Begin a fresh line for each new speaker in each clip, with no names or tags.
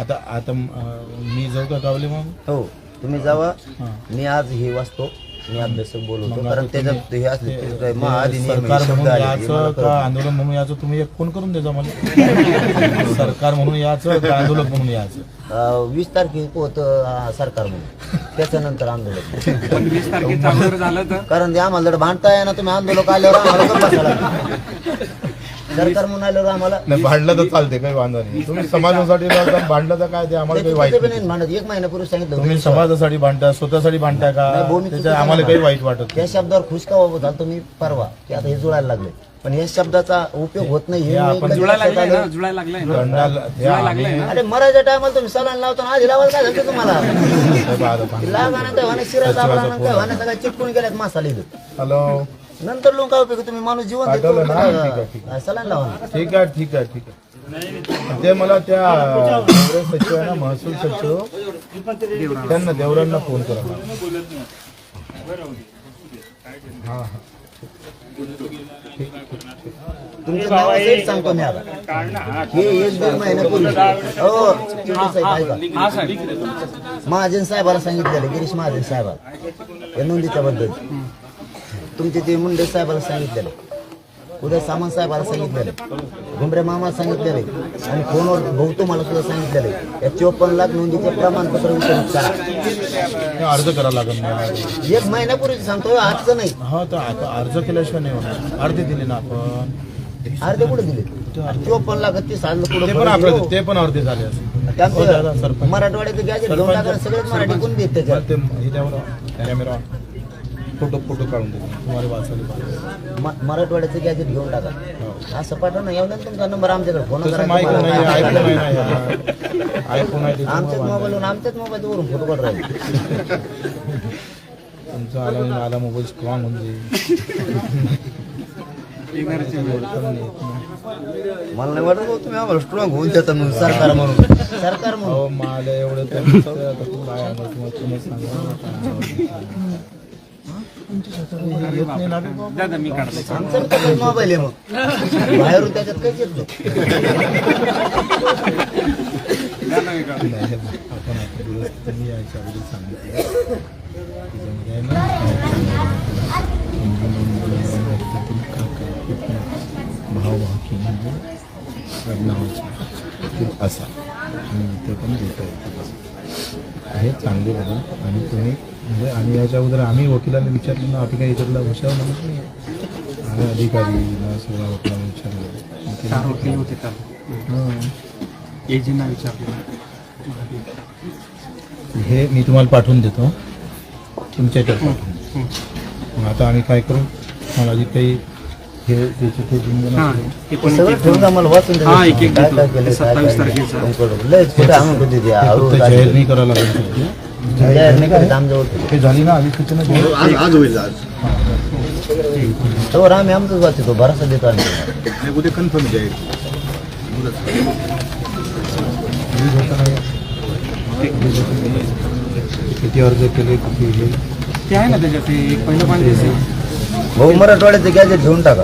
आता आता मी जाऊ का गावले मग?
हो तुम्ही जावा.
हां.
मी आज हे वाचतो. मी अभ्यासक बोलवतो कारण त्याच्यात हे असले हे
सरकार
शब्द
म्हणून
आले, हे
याचं
मला
का आंदोलन म्हणून याचं? तुम्ही एक फोन करून द्यायचा मला. सरकार म्हणून याचं का आंदोलक म्हणून याचं?
नाही. अं, वीस तारखेक होतं सरकार म्हणून. त्याच्यानंतर आंदोलन.
पण वीस तारखेच्या अगोदर झालं तर?
कारण ते आम्हाला जर भांडताय ना तुम्ही आंदोलक आल्यावर आम्हाला गप्प. सरकार म्हणून आल्यावर आम्हाला
नाही भांडलं तर चालते काही वांधा नाही तुम्ही समाजासाठी लढता, भांडलं तर काय ते आम्हाला काही वाईट नाही.
भांडत एक महिन्यापूर्वी सांगितलं
तुम्ही. समाजासाठी भांडता स्वतःसाठी भांडताय का
नाही, भाऊ, मी
त्याच्या
चुकीचं
आम्हाला
नाही
काही
म्हणत.
वाईट वाटत
त्या
नाही.
शब्दावर खुश का बाबा झालं तुम्ही परवा की आता हे जुळायला लागले पण या शब्दाचा उपयोग होत नाही हे मी
आपण
कधी
जुळायला
लक्षात
लागलंय ना
आलं.
जुळायला लागलंय ना
दंडाला
जुळायला
आम्ही-
लागलंय ना
अरे मराठ्या टायमाला तुम्ही सलान लावताना आधी लावायला काय झालं तुम्हाला
हे बघा आता पहा.
लागाना काय शिरा दाबला काय होणे सगळं चिटकून गेल्यात मसाले इथं.
हॅलो
नंतर लोक काय उपयोग तुम्ही माणूस जीवन
पाठवलं ना? ठीक आहे, ठीक
लावा ना.
ठीक आहे ठीक आहे ठीक आहे. ते मला त्या सचिव आहे ना महसूल सचिव त्यांना देवरांना फोन करा. हा हा.
तुमचं नाव असेल सांगतो मी आता. हे एक दीड महिन्यापूर्वी हो चिवटे साहेब ऐका.
हा साहेब.
महाजन साहेबाला सांगितलेलं गिरीश महाजन साहेबाला. या नोंदीच्या बद्दल. तुमचे ते मुंडे साहेबाला सांगितलेलं उदय सामंत साहेबाला सांगितलेलं घुमरे मामाला सांगितलेलं आणि फोनवर भाऊ तुम्हाला सुद्धा सांगितलेलं या चोपन्न लाख नोंदीचे प्रमाणपत्र वितरित करा.
हे अर्ज करावं लागेल मला.
एक महिन्यापूर्वी सांगतो आजचं नाही.
हा तर आता अर्ज केल्याशिवाय नाही होणार. अर्धे दिले ना आपण.
अर्धे कुठे दिले? चोपन्न लाख तीस हजार
ते पण आपलं
पुढे
ते पण अर्धे झाले असते हो दादा,
त्यांचं
सरपंच.
मराठवाड्याचं गॅजेट घेऊन टाका सगळेच मराठी कोण देत त्याच्यात.
मला ते ह्याच्यावर कॅमेरा फोटो फोटो काढून देतो तुम्हाला वाचायला पाहिजे.
म- मराठवाड्याचं गॅजेट घेऊन टाका
हो.
असं पाठवा ना येऊन द्या ना तुमचा नंबर आमच्याकडे फोन
तसं नाही आयफोन आहे ना यार. आयफोन आहे
आमच्याच
त्याच्यामुळे
मोबाईलवरून आमच्याच मोबाईलवरून फोटो काढून राहिले
तुमचा आला आला मोबाईल स्ट्रॉंग होऊन जाईल.
मला नाही वाटत भाऊ, तुम्ही आम्हाला स्ट्रॉंग होऊन देता म्हणून सरकार म्हणून सरकार म्हणून
अहो मला एवढं तर. आता काय तुम्हाला तुम्ही सांगा हे येत नाही ना रे बाबा.
दादा मी काढतो
आमचा मोबाईल आहे मग बाहेरून त्याच्यात काहीच येत नाही
आपण आता अगोदर सांगितलं त्याच्यामध्ये भाव म्हणजे नावाची असा. आणि ते पण देता येतं आहे चांगले बघा आणि तुम्ही म्हणजे आणि याच्या अगोदर आम्ही वकिलांना विचारलं ना आम्ही काही याच्यातला हुशार माणूस नाही आम्ही अधिकारी ना सगळ्या वकिलांना विचारलं.
चार वकील होते काल
हां.
एजींना विचारलं.
हे मी तुम्हाला पाठवून देतो. तुमच्या याच्यात पाठवून मग आता आम्ही काय करू? मला जे काही हे त्याचे ते
हा पण
सगळं
एक-
ठेवून आम्हाला वाचून द्या.
हा, एक- एक
काय
देतो.
काय केलं, काय
सत्तावीस
काय नाही.
तारखेचं.
तुमकडं लयच कुठं आणून होते ते,
ते
हळू
फक्त
जायचं.
जाहीर नाही करावं लागेल सध्या.
जाहीर नाही करत आमच्यावर
हे झाली ना अधिसूचना जाहीर?
आज आज होईल आज
तोवर आम्ही आमचंच वाचतो भरोसा देतो आम्ही
नाही उद्या कन्फर्म जाईल
वीज होता ना या. वीज होता ना या. किती अर्ज केले किती हे
ते आहे ना त्याच्यात ते एक पहिलं पाणी
भाऊ मराठवाड्याचं गॅजेट घेऊन टाका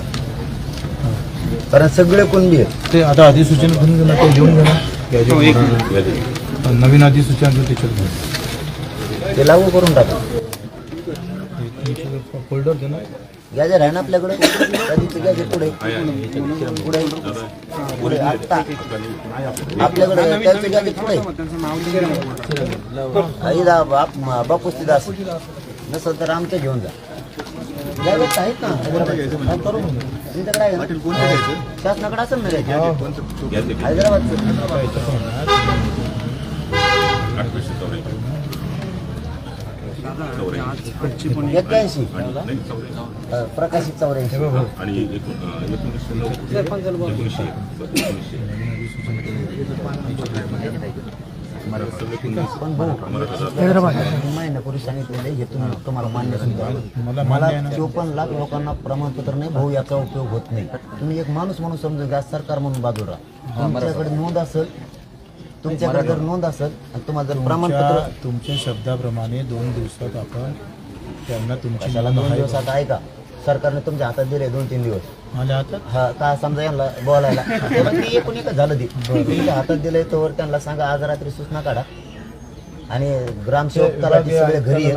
कारण सगळे कुणबी आहेत.
ते आता अधिसूचना घेऊन घे ना ते घेऊन घे ना
एक
गॅजेट. नवीन अधिसूचना त्याच्यात घे.
ते लागू करून टाका.
फोल्डर ना
गॅजेट आहे ना आपल्याकडे कधीचं गॅजेट पुढे. पुढे. पुढे आत्ता. आपल्याकडे त्याचं पुढे. आई दा बाप बापूस दास नसेल तर आमचं घेऊन जा. आहेत ना शासनाकडे असेल हैदराबादचं. एक्क्याऐंशी. प्रकाशित चौऱ्याऐंशी.
आणि एकोणीसशे एकोणीसशे
महिन्यापूर्वी हे तुम्ही तुम्हाला मान्य समजा
मला
चोपन्न लाख लोकांना प्रमाणपत्र नाही भाऊ याचा उपयोग होत नाही तुम्ही एक माणूस म्हणून समजून घ्या सरकार म्हणून बाजूला तुमच्याकडे नोंद असेल तुमच्याकडे जर नोंद असेल आणि तुम्हाला जर प्रमाणपत्र
तुमच्या शब्दाप्रमाणे दोन दिवसात आपण त्यांना तुमच्या
दोन
दिवसात
दोन
आहे
दिवस सरकारने तुमच्या हातात दिले दोन तीन दिवस हातात? हा का समजा यांना बोलायला. तेव्हा ते एकूण एकच झालं ते. तुमच्या हातात दिलंय तोवर त्यांना सांगा आज रात्री सूचना काढा. आणि ग्रामसेवक तलाठी सगळे घरी येत.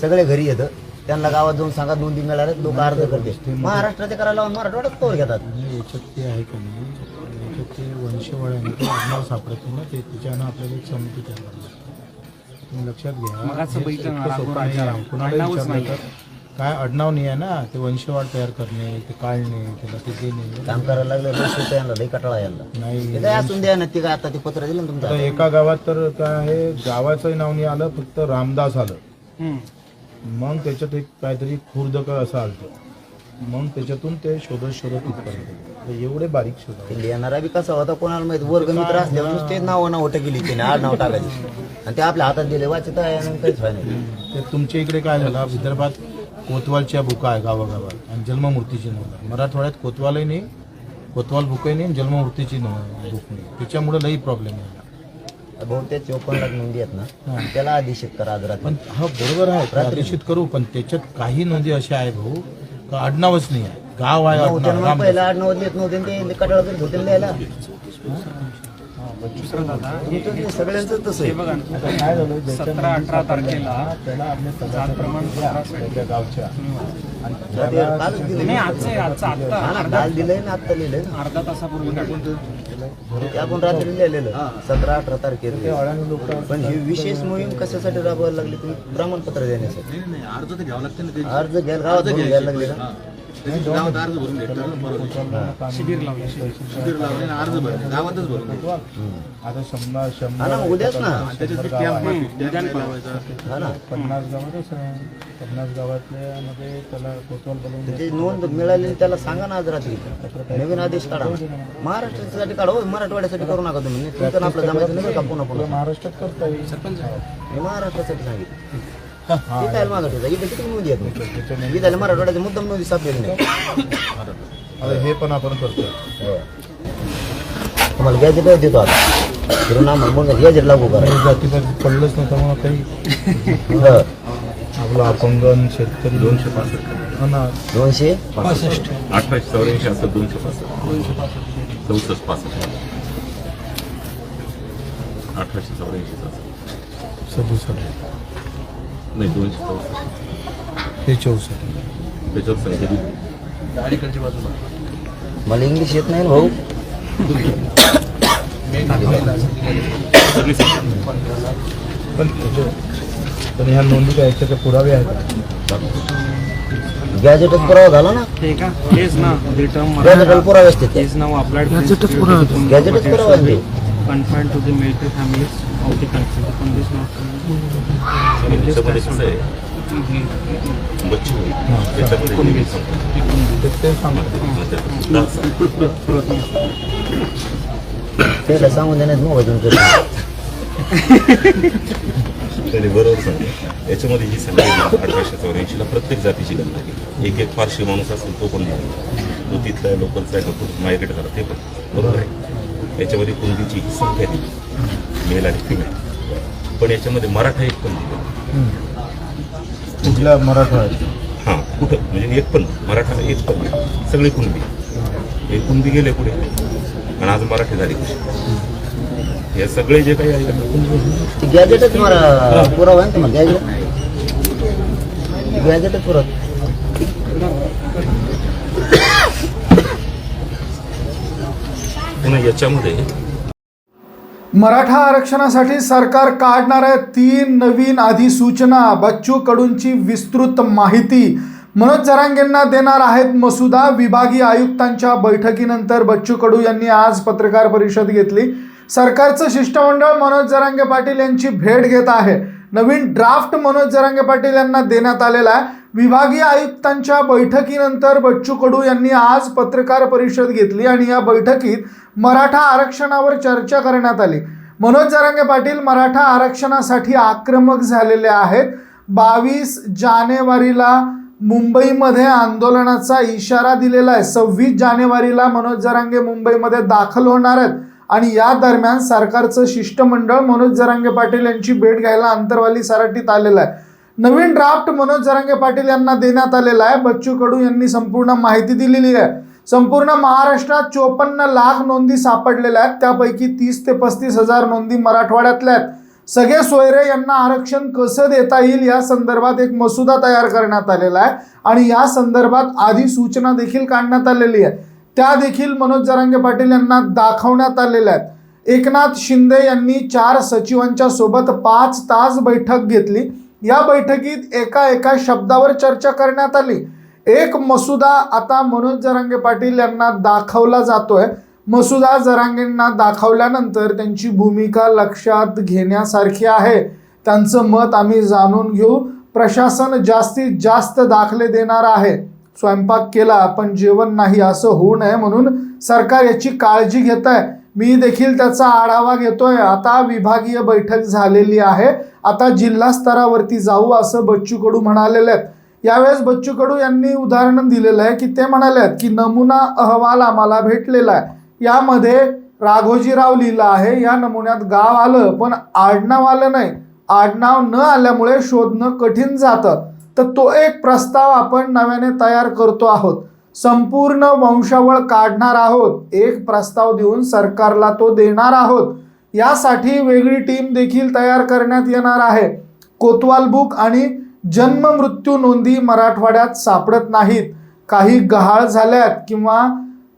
सगळे घरी येतं. त्यांना गावात जाऊन सांगा नोंदी मिळाल्या लोक अर्ज करते महाराष्ट्राचे करायला लावून मराठवाड्यात कवर घेतात.
याच्यात ते आहे का नाही? याच्यात ते वंशवळ्याने ते आडनाव सापडत नाही ना ते त्याच्यानं आपल्याला एक समिती तयार करावी लागते. तुम्ही लक्षात घ्या
मग असं
हे
बघितलं ना,
इतकं सोपं
राघव
नाही
राजा
आहे. कुणाला
आडनावच
विचारलं
नाही.
तर काय आडनाव नाही आहे ना ते वंशवाळ तयार करणे ते काढणे त्याला ते देणे.
काम करायला लागलं सोपं यांना लई कटाळा यांना.
नाही.
ते काय असून द्या ना ते काय आता ते पत्र दिलं ना
आता
तुमच्या
एका गावात तर काय आहे गावाचंही नाव नाही आलं फक्त रामदास आलं.
हम्म.
मग त्याच्यात एक काहीतरी खुर्द का असं आलं मग त्याच्यातून ते शोधत शोधत इथपर्यंत गेले. तर एवढे बारीक शोधा.
ते लिहिणारा बी कसा होता कोणाला माहीत? वर्ग मित्र असल्यावर नुसते नाव नाव गेली त्याने आड नाव टाकायचे. आणि ते आपल्या हातात दिले वाचत आहे आणि काहीच व्हाय नाही.
ते तुमच्या इकडे काय झालं? विदर्भात कोतवालच्या बुका आहे गावागावात. आणि जन्ममूर्तीची नोंद आहे. मराठवाड्यात कोतवालही नाही कोतवाल बुकही नाही जन्ममूर्तीची नोंद बुक नाही. त्याच्यामुळे लई प्रॉब्लेम आहे.
बहुतेक चोपन्न लाख नोंदी आहेत ना त्याला आदेशित करा आज रात्री.
पण हा बरोबर आहे प्रादेशित करू पण त्याच्यात काही नोंदी अशा आहे भाऊ का आडनावच नाही आहे. गाव आहे आडनाव.
पहिला आठ नऊ देत नव्हते ते कटाळा होते ना. सगळ्यांचं तसं
हे बघा
काय झालं
सतरा अठरा तारखेला
त्याला
जात प्रमाण
त्या गावच्या. आणि
आजचं आजचं आत्ता अर्धा
काल दिलंय ना आत्ता लिहिलंय.
अर्धा तासापूर्वी
ते आपण रात्री लिहिलेलं. सतरा अठरा तारखेला. पण ही विशेष मोहीम कशासाठी राबवायला लागली? तुम्ही प्रमाणपत्र देण्यासाठी.
नाही अर्ज घ्यावं लागतं
अर्ज घ्यायला घ्यायला लागले ना.
गावात अर्ज भरून घेतला बरोबर.
शिबिर लावलं
शिबिर लावले आणि अर्ज भरले गावातच भरून घेतला.
आता शंभर
हा
शंभर
ना उद्याच ना.
त्याच्यात ते कॅम्प कॅम्प लावायचा.
हा ना.
पन्नास गावातच आहे. पन्नास गावातल्या मध्ये त्याला कोतवाल बोलवून
त्याची नोंद मिळालेली त्याला सांगा ना आज रात्री. नवीन आदेश काढा. महाराष्ट्रासाठी काढा. हो मराठवाड्यासाठी करू नका तुम्ही. नाही तुमचं आपलं जमायचं नाही का? पुन्हा पुन्हा
महाराष्ट्रात करता येईल.
हे महाराष्ट्रासाठी सांगितलं. ते काय मागत होता इथे किती नोंदी आहेत मग? इथे मराठवाड्याचे मुद्दाम नोंदी सापडलेली नाही.
हे पण आपण करतो
हो. तुम्हाला गॅजेट देतो आता. फिरून आम्हाला मग गॅजेट लागू करा.
जातीपाती पडलंच नव्हतं मग काही
हो.
आपलं अपंगन शेतकरी
दोनशे पासष्ट.
हा ना
दोनशे
अठराशे चौऱ्याऐंशी असं दोनशे पासष्ट. चौसष्ट पासष्ट. अठराशे चौऱ्याऐंशीच असं.
सदुसष्ट.
नाही दोनशे चौसष्ट
हे चौसष्ट
त्याच्यावर संख्या दिली
मला इंग्लिश येत नाही ना भाऊ.
सगळी संख्या
पण ह्या नोंदी काय याच्याचे पुरावे आहेत.
गॅजेटच पुरावा झाला ना?
हे का? हेच ना रिटर्न
गॅजेटला पुरावे असते ते.
now applied for
गॅजेटच पुरावा आहे ते.
confined to the military
त्याच्यामध्ये कसं आहे बच्चू त्याच्यामध्ये हे
सांगतो
सहा.
त्याला सांगून देण्यात मोबाईल
त्याने बरोबर सांगितलं याच्यामध्ये ही ना, अठराशे चौऱ्याऐंशीला प्रत्येक जातीची गणना केली एक एक फारशी माणूस असेल तो पण तो तिथला लोकलचा मायग्रेट झाला ते पण बरोबर आहे याच्यामध्ये ही संख्या दिली मेल आणि फिमेल पण याच्यामध्ये मराठा एक पण दिला.
कुठल्या मराठवाड्यात
हां कुठं? म्हणजे एक पण मराठा एक पण. सगळे कुणबी. हे कुणबी गेले पुढे. आणि आज मराठी झाली हे सगळे जे काही आहे
गॅजेटच मला पुरावा आहे ना तुम्हाला गॅजेट गॅजेटच पुरावा.
पुन्हा याच्यामध्ये
मराठा आरक्षणासाठी सरकार काढणार आहे तीन नवीन अधिसूचना. बच्चू कडूंची विस्तृत माहिती. मनोज जरांगेंना देणार आहेत मसुदा विभागीय आयुक्तांच्या बैठकीनंतर. बच्चू कडू यांनी आज पत्रकार परिषद घेतली. सरकारचं शिष्टमंडळ मनोज जरांगे पाटील यांची भेट घेत आहे. नवीन ड्राफ्ट मनोज जरांगे पाटील यांना देण्यात आलेला आहे. विभागीय आयुक्तांच्या बैठकीनंतर बच्चू कडू यांनी आज पत्रकार परिषद घेतली आणि या बैठकीत मराठा आरक्षणावर चर्चा करण्यात आली. मनोज जरांगे पाटील मराठा आरक्षणासाठी आक्रमक झालेले आहेत. बावीस जानेवारीला मुंबईमध्ये आंदोलनाचा इशारा दिलेला आहे. सव्वीस जानेवारीला मनोज जरांगे मुंबईमध्ये दाखल होणार आहेत. आणि या दरम्यान सरकारचं शिष्टमंडळ मनोज जरांगे पाटील यांची भेट घ्यायला अंतरवाली सराटीत आलेलं आहे. नवीन ड्राफ्ट मनोज जरांगे पाटील यांना देण्यात आलेला आहे. बच्चू कडू यांनी संपूर्ण माहिती दिलेली आहे. संपूर्ण महाराष्ट्रात चोपन्न लाख नोंदी सापडलेल्या आहेत. त्यापैकी तीस ते पस्तीस हजार नोंदी मराठवाड्यातल्या आहेत. सगळे सोयरे यांना आरक्षण कसं देता येईल या संदर्भात एक मसुदा तयार करण्यात आलेला आहे. आणि या संदर्भात आधी सूचना देखील काढण्यात आलेली आहे. त्या देखील मनोज जरांगे पाटील यांना दाखवण्यात आलेल्या आहेत. एकनाथ शिंदे यांनी चार सचिवांच्या सोबत पाच तास बैठक घेतली. या बैठकीत एका एका शब्दावर चर्चा करण्यात आली. एक मसुदा आता मनोज जरांगे पाटील यांना दाखवला जातोय. मसुदा जरांगेंना दाखवल्यानंतर त्यांची भूमिका लक्षात घेण्यासारखी आहे. त्यांचं मत आम्ही जाणून घेऊ. प्रशासन जास्तीत जास्त दाखले देणार आहे. स्वयंपाक केला पण जेवण नाही असं होऊ नये म्हणून सरकार याची काळजी घेत आहे. मी देखील त्याचा आढावा घेतोय. आता विभागीय बैठक झालेली आहे. आता जिल्हा स्तरावरती जाऊ असं बच्चू कडू म्हणालेले आहेत. यावेळेस बच्चू कडू यांनी उदाहरण दिलेलं आहे की ते म्हणाले आहेत की नमुना अहवाल आम्हाला भेटलेला आहे. यामध्ये राघोजीराव लिहिलं आहे. या नमुन्यात गाव आलं पण आडनाव आलं नाही. आडनाव न आल्यामुळे शोधणं कठीण जातं. तर तो एक प्रस्ताव आपण नव्याने तयार करतो आहोत. संपूर्ण वंशावळ काढणार आहोत. एक प्रस्ताव देऊन सरकारला तो देणार आहोत. यासाठी वेगळी टीम देखील तयार करण्यात येणार आहे. कोतवाल बुक आणि जन्म मृत्यू नोंदी मराठवाड्यात सापडत नाहीत. काही गहाळ झाल्यात किंवा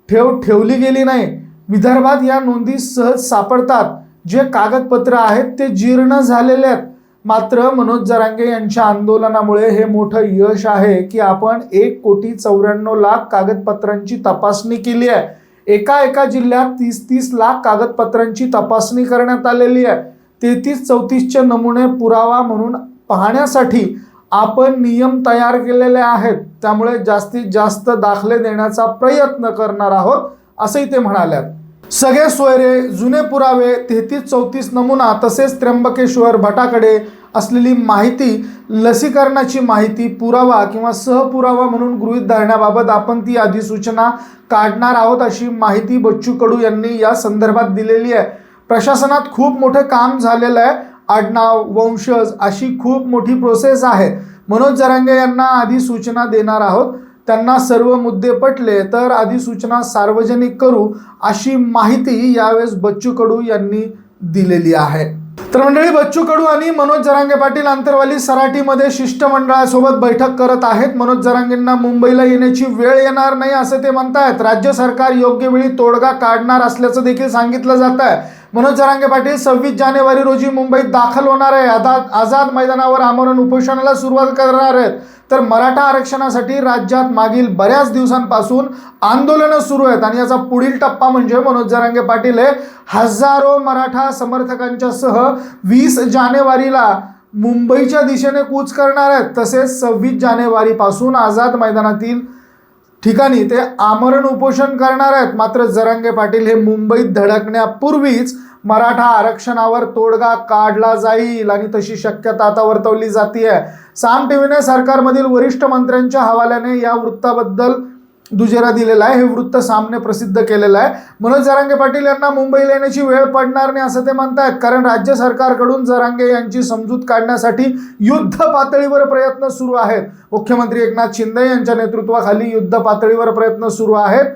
ठेव ठेवली गेली नाही. विदर्भात या नोंदी सहज सापडतात. जे कागदपत्र आहेत ते जीर्ण झालेले आहेत. मात्र मनोज जरांगे यांच्या आंदोलनामुळे हे मोठं यश आहे की आपण एक कोटी चौऱ्याण्णव लाख कागदपत्रांची तपासणी केली आहे. एका एका जिल्ह्यात तीस तीस लाख कागदपत्रांची तपासणी करण्यात आलेली आहे. तेहतीस चौतीसचे नमुने पुरावा म्हणून पाहण्यासाठी आपण नियम तयार केलेले आहेत. त्यामुळे जास्तीत जास्त दाखले देण्याचा प्रयत्न करणार आहोत असंही ते म्हणाल्यात सगळे सोयरे जुने पुरावे तेहतीस चौतीस नमुना तसेच त्र्यंबकेश्वर भटाकडे असलेली माहिती लसीकरणाची माहिती पुरावा किंवा सहपुरावा म्हणून गृहीत धरण्याबाबत आपण ती अधिसूचना काढणार आहोत अशी माहिती बच्चू कडू यांनी या संदर्भात दिलेली आहे. प्रशासनात खूप मोठं काम झालेलं आहे. आडनाव वंशज अशी खूप मोठी प्रोसेस आहे. मनोज जरांगे यांना अधिसूचना देणार आहोत. त्यांना सर्व मुद्दे पटले तर अधिसूचना सार्वजनिक करू अशी माहिती यावेळेस बच्चू कडू यांनी दिलेली आहे. तर मंडळी बच्चू कडू आणि मनोज जरांगे पाटील आंतरवाली सराटीमध्ये शिष्टमंडळासोबत बैठक करत आहेत. मनोज जरांगेंना मुंबईला येण्याची वेळ येणार नाही असं ते म्हणतायत. राज्य सरकार योग्य वेळी तोडगा काढणार असल्याचं देखील सांगितलं जात आहे मनोज जरांगे पाटील सव्वीस जानेवारी रोजी मुंबईत दाखल होणार आहे. आझाद आझाद मैदानावर आमरण उपोषणाला सुरुवात करणार आहेत. तर मराठा आरक्षणासाठी राज्यात मागील बऱ्याच दिवसांपासून आंदोलनं सुरू आहेत. आणि याचा पुढील टप्पा म्हणजे मनोज जरांगे पाटील हे हजारो मराठा समर्थकांच्या सह वीस जानेवारीला मुंबईच्या दिशेने कूच करणार आहेत. तसेच सव्वीस जानेवारीपासून आझाद मैदानातील ठिकाणी ते आमरण उपोषण करणार आहेत. मात्र जरांगे पाटील हे मुंबईत धडकण्यापूर्वीच मराठा आरक्षणावर तोडगा काढला जाईल आणि तशी शक्यता आता वर्तवली जाते साम टीव्हीने सरकारमधील वरिष्ठ मंत्र्यांच्या हवाल्याने या वृत्ताबद्दल दुजेरा दिलेला आहे हे वृत्त सामने प्रसिद्ध केलेलं आहे. मनोज जरांगे पाटील यांना मुंबईला येण्याची वेळ पडणार नाही असं ते म्हणतायत. कारण राज्य सरकारकडून जरांगे यांची समजूत काढण्यासाठी युद्ध पातळीवर प्रयत्न सुरू आहेत. मुख्यमंत्री एकनाथ शिंदे यांच्या नेतृत्वाखाली युद्ध पातळीवर प्रयत्न सुरू आहेत.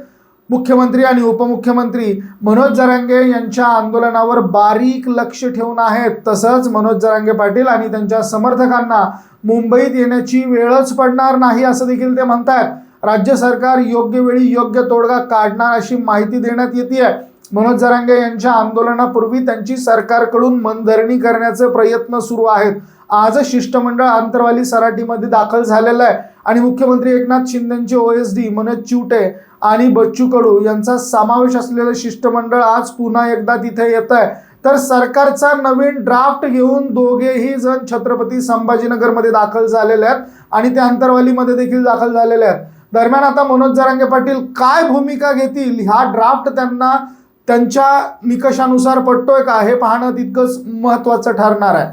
मुख्यमंत्री आणि उपमुख्यमंत्री मनोज जरांगे यांच्या आंदोलनावर बारीक लक्ष ठेवून आहेत. तसंच मनोज जरांगे पाटील आणि त्यांच्या समर्थकांना मुंबईत येण्याची वेळच पडणार नाही असं देखील ते म्हणतायत. राज्य सरकार योग्य वेळी योग्य तोडगा काढणार अशी माहिती देण्यात येते आहे मनोज जरांगे यांच्या आंदोलनापूर्वी त्यांची सरकारकडून मनधरणी करण्याचे प्रयत्न सुरू आहेत. आज शिष्टमंडळ आंतरवाली सराटीमध्ये दाखल झालेलं आहे. आणि मुख्यमंत्री एकनाथ शिंदेचे ओएसडी मनोज चिवटे आणि बच्चू कडू यांचा समावेश असलेलं शिष्टमंडळ आज पुन्हा एकदा तिथे येत आहे तर सरकारचा नवीन ड्राफ्ट घेऊन दोघेही जण छत्रपती संभाजीनगरमध्ये दाखल झालेले आहेत. आणि ते अंतरवालीमध्ये देखील दाखल झालेले आहेत. दरम्यान आता मनोज जरांगे पाटील काय भूमिका घेतील? हा ड्राफ्ट त्यांना त्यांच्या निकषानुसार पडतोय का? हे पाहणं तितकंच महत्त्वाचं ठरणार आहे.